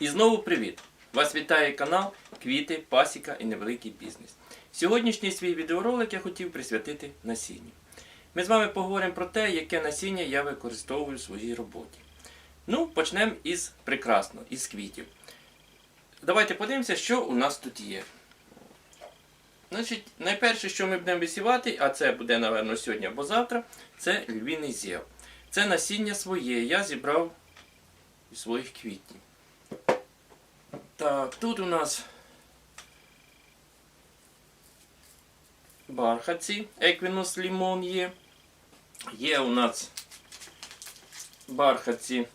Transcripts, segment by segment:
І знову привіт! Вас вітає канал Квіти, Пасіка і Невеликий Бізнес. Сьогоднішній свій відеоролик я хотів присвятити насінню. Ми з вами поговоримо про те, яке насіння я використовую в своїй роботі. Ну, почнемо із прекрасно, із квітів. Давайте подивимося, що у нас тут є. Значить, найперше, що ми будемо висівати, а це буде, напевно, сьогодні або завтра, це львіний зєв. Це насіння своє, я зібрав із своїх квітів. Так, тут у нас бархатці, еквінус лімон є. Є у нас бархатці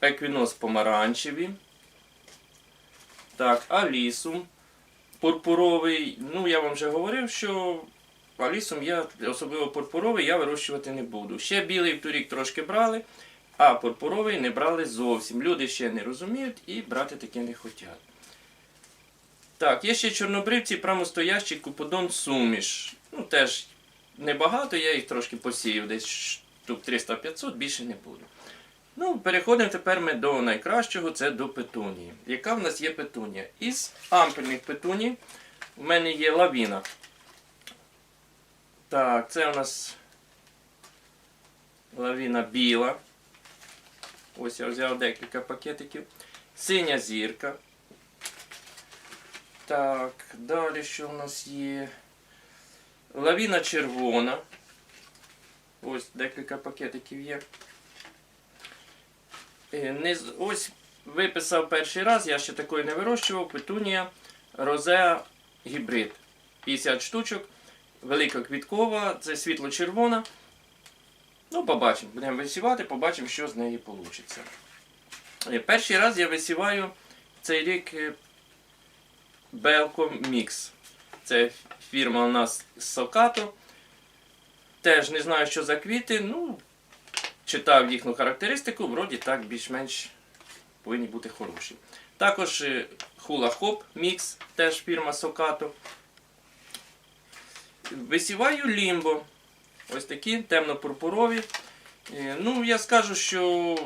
еквінос помаранчеві. Так, алісум пурпуровий. Ну, я вам вже говорив, що алісум я, особливо пурпуровий, я вирощувати не буду. Ще білий в торік трошки брали, а пурпуровий не брали зовсім. Люди ще не розуміють і брати таке не хочуть. Так, є ще чорнобривці, прямостоящий куподон суміш. Ну, теж небагато, я їх трошки посіяв, десь штук 300-500, більше не буду. Ну, переходимо тепер ми до найкращого, це до петунії. Яка в нас є петунія? Із ампельних петуній в мене є лавіна. Так, це у нас лавіна біла. Ось я взяв декілька пакетиків. Синя зірка. Так, далі що в нас є? Лавіна червона. Ось декілька пакетиків є. Е, ось виписав перший раз, я ще такої не вирощував. Петунія Розеа гібрид. 50 штучок. Велика квіткова, це світло-червона. Ну, побачимо. Будемо висівати, побачимо, що з неї вийде. Перший раз я висіваю цей рік е, Белко Мікс. Це фірма у нас з Сокато. Теж не знаю, що за квіти. Ну, читав їхню характеристику, вроді так більш-менш повинні бути хороші. Також Hula Hop Mix, теж фірма Сокато. Висіваю лімбо. Ось такі темно-пурпурові. Е, Ну, я скажу, що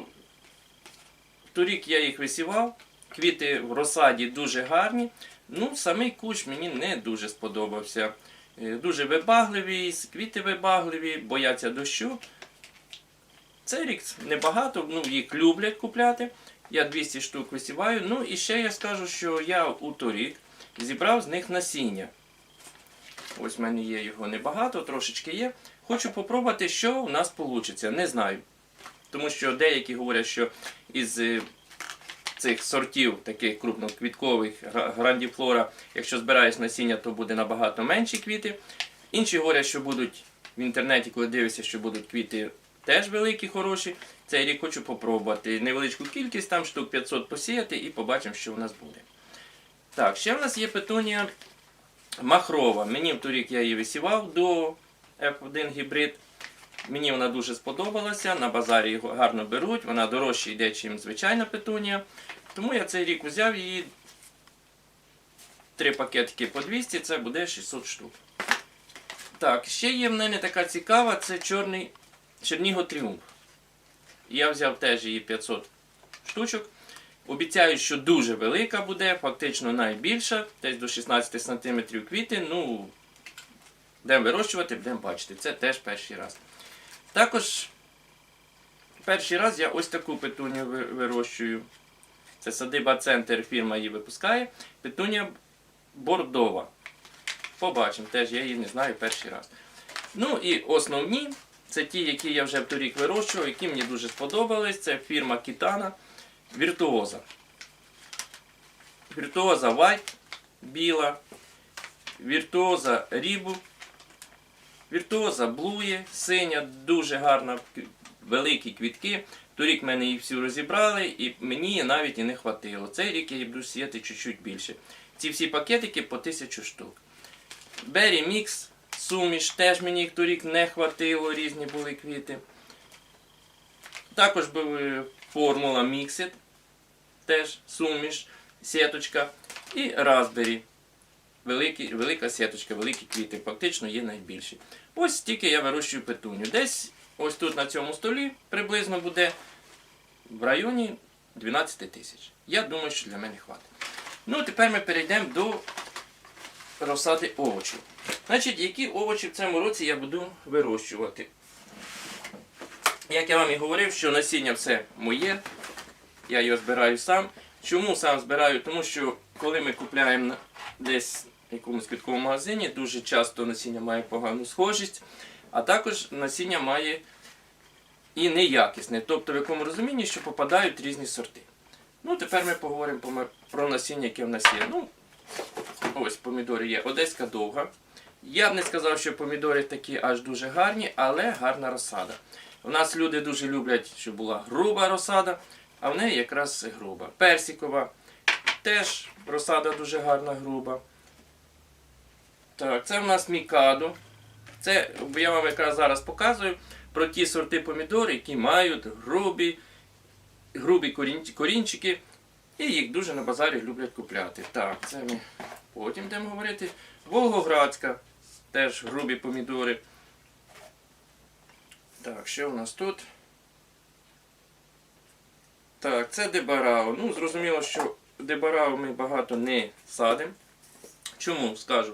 торік я їх висівав. Квіти в розсаді дуже гарні. Ну, самий кущ мені не дуже сподобався. Е, Дуже вибагливі, квіти вибагливі, бояться дощу. Цей рік небагато, ну, їх люблять купляти. Я 200 штук висіваю. Ну і ще я скажу, що я у торік зібрав з них насіння. Ось в мене є його небагато, трошечки є. Хочу попробувати, що у нас вийде. Не знаю. Тому що деякі говорять, що із е, цих сортів, таких крупноквіткових грандіфлора, якщо збираєш насіння, то буде набагато менші квіти. Інші говорять, що будуть в інтернеті, коли дивишся, що будуть квіти теж великі, хороші. Цей рік хочу попробувати невеличку кількість, там штук 500 посіяти і побачимо, що в нас буде. Так, ще в нас є петунія махрова. Мені в торік я її висівав до F1 гібрид. Мені вона дуже сподобалася. На базарі його гарно беруть, вона дорожче йде, ніж звичайна петунія. Тому я цей рік взяв її. Три пакетики по 200, це буде 600 штук. Так, ще є в мене така цікава, це чорний Черніго Тріумф. Я взяв теж її 500 штучок. Обіцяю, що дуже велика буде, фактично найбільша, десь до 16 см квіти. Ну, будемо вирощувати, будемо бачити. Це теж перший раз. Також перший раз я ось таку петуню вирощую. Це садиба центр, фірма її випускає. Петуня бордова. Побачимо, теж я її не знаю перший раз. Ну і основні, це ті, які я вже торік вирощував, які мені дуже сподобались. Це фірма Кітана Віртуоза. Віртуоза White, біла, Віртуоза Рібу, Віртуоза Блує, синя, дуже гарна, великі квітки. Торік мене їх всю розібрали, і мені навіть і не хватило. Цей рік я буду сіяти чуть-чуть більше. Ці всі пакетики по 1000 штук. Берry Mix, суміш, теж мені їх торік не хватило, різні були квіти. Також був е, формула Mixed, теж суміш, сіточка. І Raspberry. Великі, велика сіточка, великі квіти, фактично є найбільші. Ось стільки я вирощую петуню. Десь ось тут на цьому столі приблизно буде в районі 12 тисяч. Я думаю, що для мене хватить. Ну, тепер ми перейдемо до розсади овочів. Значить, які овочі в цьому році я буду вирощувати? Як я вам і говорив, що насіння все моє, я його збираю сам. Чому сам збираю? Тому що коли ми купляємо десь в якомусь квітковому магазині, дуже часто насіння має погану схожість, а також насіння має і неякісне, тобто в якому розумінні, що попадають різні сорти. Ну, тепер ми поговоримо про насіння, яке в нас є. Ну, ось помідори є. Одеська довга. Я б не сказав, що помідори такі аж дуже гарні, але гарна розсада. У нас люди дуже люблять, щоб була груба розсада, а в неї якраз груба. Персикова. Теж розсада дуже гарна, груба. Так, це в нас мікадо. Це я вам якраз зараз показую про ті сорти помідор, які мають грубі, грубі корінчики, і їх дуже на базарі люблять купляти. Так, це потім будемо говорити. Волгоградська, теж грубі помідори. Так, що у нас тут? Так, це дебарао. Ну, зрозуміло, що дебарао ми багато не садимо. Чому скажу?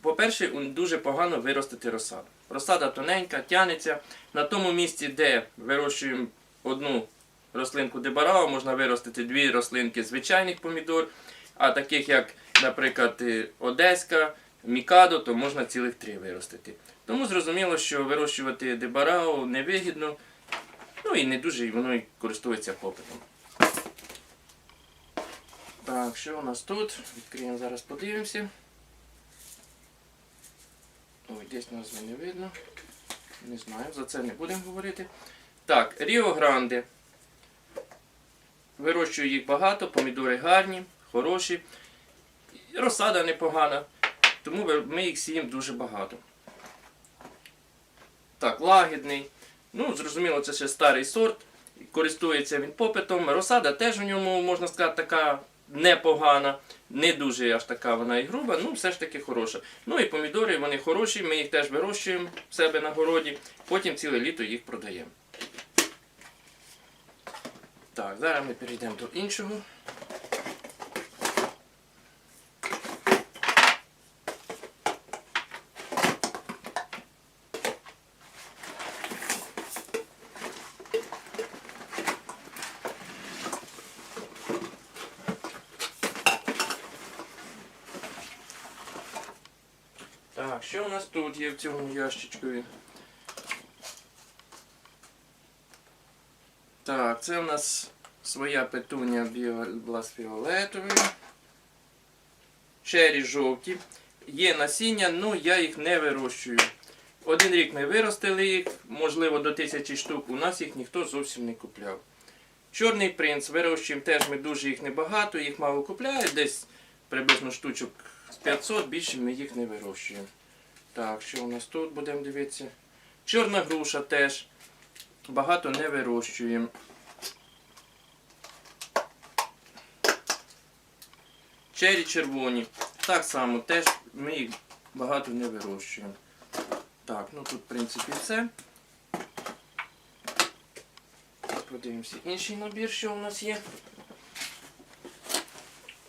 По-перше, дуже погано виростити розсаду. Розсада тоненька, тянеться. На тому місці, де вирощуємо одну рослинку дебарао, можна виростити дві рослинки звичайних помідор, а таких як, наприклад, Одеська, Мікадо, то можна цілих три виростити. Тому зрозуміло, що вирощувати дебарао невигідно, ну і не дуже воно і користується попитом. Так, що у нас тут? Відкриємо зараз, подивимося. Ой, десь назви не видно. Не знаю, за це не будемо говорити. Так, Ріо Гранде. Вирощую їх багато, помідори гарні, хороші. Розсада непогана, тому ми їх сіємо дуже багато. Так, лагідний. Ну, зрозуміло, це ще старий сорт. Користується він попитом. Розсада теж у ньому, можна сказати, така непогана. Не дуже аж така вона і груба, ну все ж таки хороша. Ну і помідори, вони хороші, ми їх теж вирощуємо в себе на городі, потім ціле літо їх продаємо. Так, зараз ми перейдемо до іншого. Так, що у нас тут є в цьому ящичкові? Так, це у нас своя петуня біоблас фіолетовий. Чері жовті. Є насіння, ну я їх не вирощую. Один рік ми виростили їх, можливо, до тисячі штук. У нас їх ніхто зовсім не купляв. Чорний принц вирощуємо теж ми дуже їх небагато, їх мало купляють, десь приблизно штучок з 500, більше ми їх не вирощуємо. Так, що у нас тут будемо дивитися? Чорна груша теж. Багато не вирощуємо. Чері червоні. Так само, теж ми їх багато не вирощуємо. Так, ну тут в принципі все. Подивимося інший набір, що у нас є.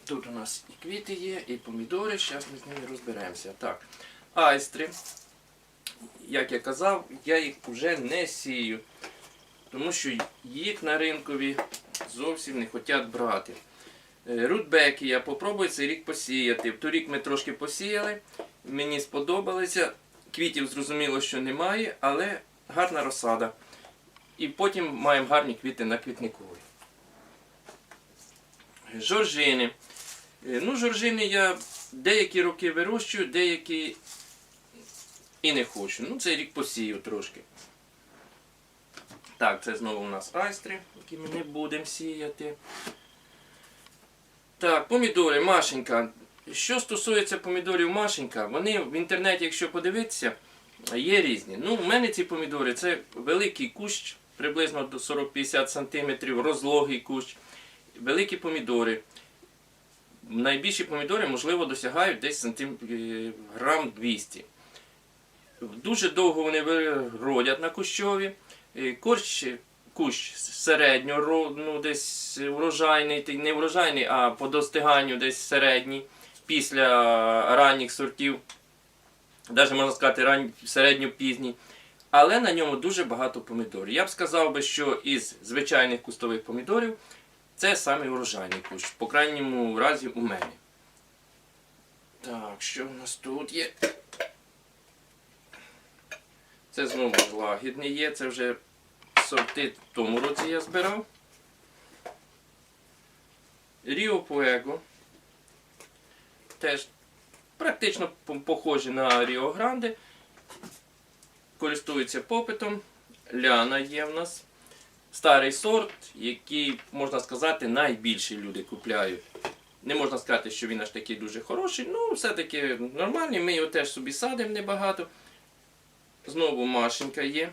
Тут у нас і квіти є, і помідори, зараз ми з ними розберемося. Так, айстри. Як я казав, я їх вже не сію, тому що їх на ринкові зовсім не хочуть брати. Е, Рудбеки я попробую цей рік посіяти. Торік ми трошки посіяли, мені сподобалося. Квітів зрозуміло, що немає, але гарна розсада. І потім маємо гарні квіти на квітниковій. Жоржини. Е, Ну, жоржини я деякі роки вирощую, деякі і не хочу. Ну, цей рік посію трошки. Так, це знову у нас айстри, які ми не будемо сіяти. Так, помідори, Машенька. Що стосується помідорів Машенька, вони в інтернеті, якщо подивитися, є різні. Ну, у мене ці помідори це великий кущ, приблизно до 40-50 см, розлогий кущ. Великі помідори. Найбільші помідори, можливо, досягають десь е, грам 200. Дуже довго вони виродять на кущові. Корч кущ середньо, ну, десь врожайний, не врожайний, а по достиганню десь середній, після ранніх сортів, навіть можна сказати, ран... середньо-пізній. Але на ньому дуже багато помідорів. Я б сказав би, що із звичайних кустових помідорів це самий врожайний кущ, по крайньому разі у мене. Так, що в нас тут є? Це знову лагідний є, це вже сорти в тому році я збирав. Ріо Пуего. Теж практично по- похожі на Ріо Гранде. Користуються попитом. Ляна є в нас. Старий сорт, який, можна сказати, найбільше люди купляють. Не можна сказати, що він аж такий дуже хороший, ну все-таки нормальний. Ми його теж собі садимо небагато. Знову Машенька є.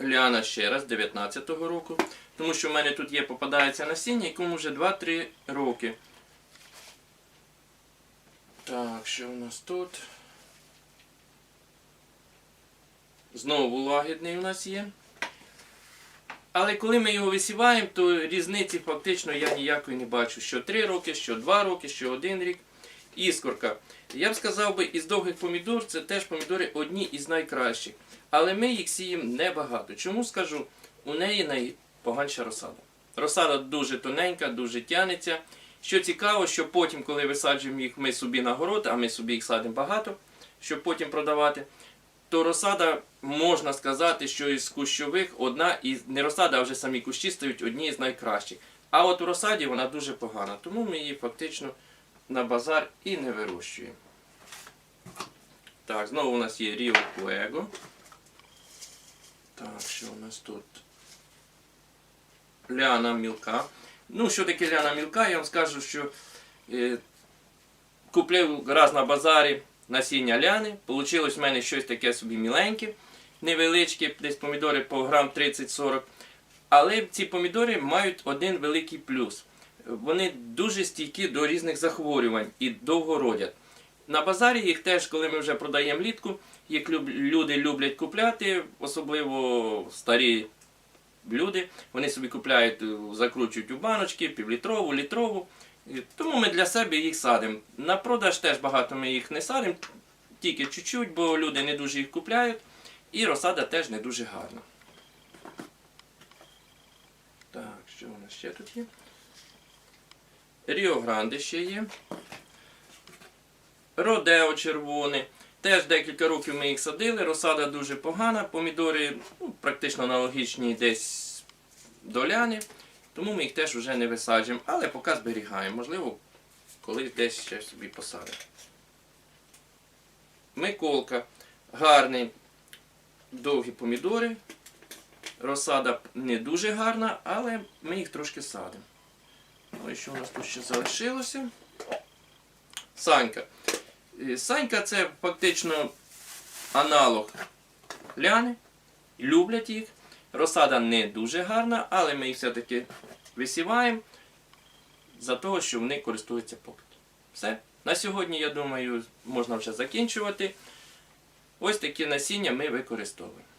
Ліана ще раз 19-го року. Тому що в мене тут є попадається насіння, якому вже 2-3 роки. Так, що в нас тут? Знову лагідний у нас є. Але коли ми його висіваємо, то різниці фактично я ніякої не бачу. Що 3 роки, що 2 роки, що 1 рік. Іскорка. Я б сказав би, із довгих помідор це теж помідори одні із найкращих. Але ми їх сіємо небагато. Чому скажу? У неї найпоганша розсада. Розсада дуже тоненька, дуже тянеться. Що цікаво, що потім, коли висаджуємо їх ми собі на город, а ми собі їх садимо багато, щоб потім продавати, то розсада, можна сказати, що із кущових одна із не розсада, а вже самі кущі стають одні з найкращих. А от у розсаді вона дуже погана, тому ми її фактично на базар і не вирощуємо. Так, знову у нас є Rio Fuego. Так, що у нас тут? Ляна мілка. Ну, що таке ляна мілка, я вам скажу, що е, купив раз на базарі насіння ляни. Получилось в мене щось таке собі міленьке, невеличке, десь помідори по грам 30-40. Але ці помідори мають один великий плюс. Вони дуже стійкі до різних захворювань і довго родять. На базарі їх теж, коли ми вже продаємо літку, їх люди люблять купляти, особливо старі люди. Вони собі купляють, закручують у баночки, півлітрову, літрову. Тому ми для себе їх садимо. На продаж теж багато ми їх не садимо, тільки чуть-чуть, бо люди не дуже їх купляють. І розсада теж не дуже гарна. Так, що у нас ще тут є? Ріо ще є. Родео червоне. Теж декілька років ми їх садили, розсада дуже погана, помідори ну, практично аналогічні десь до ляни, тому ми їх теж вже не висаджуємо, але поки зберігаємо. Можливо, колись десь ще собі посадимо. Миколка. Гарний, довгі помідори. Розсада не дуже гарна, але ми їх трошки садимо. Ну і що у нас тут ще залишилося? Санька. Е, Санька це фактично аналог ляни. Люблять їх. Розсада не дуже гарна, але ми їх все-таки висіваємо за того, що вони користуються попитом. Все. На сьогодні, я думаю, можна вже закінчувати. Ось такі насіння ми використовуємо.